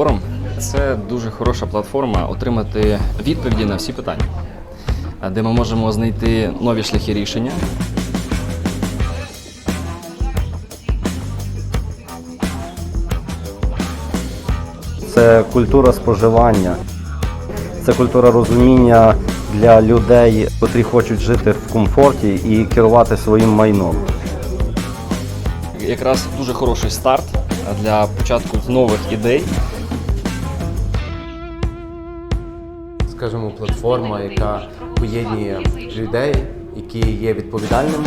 форум це дуже хороша платформа отримати відповіді на всі питання, де ми можемо знайти нові шляхи рішення. Це культура споживання, це культура розуміння для людей, котрі хочуть жити в комфорті і керувати своїм майном. Якраз дуже хороший старт для початку нових ідей. Скажімо, платформа, яка поєднує людей, які є відповідальними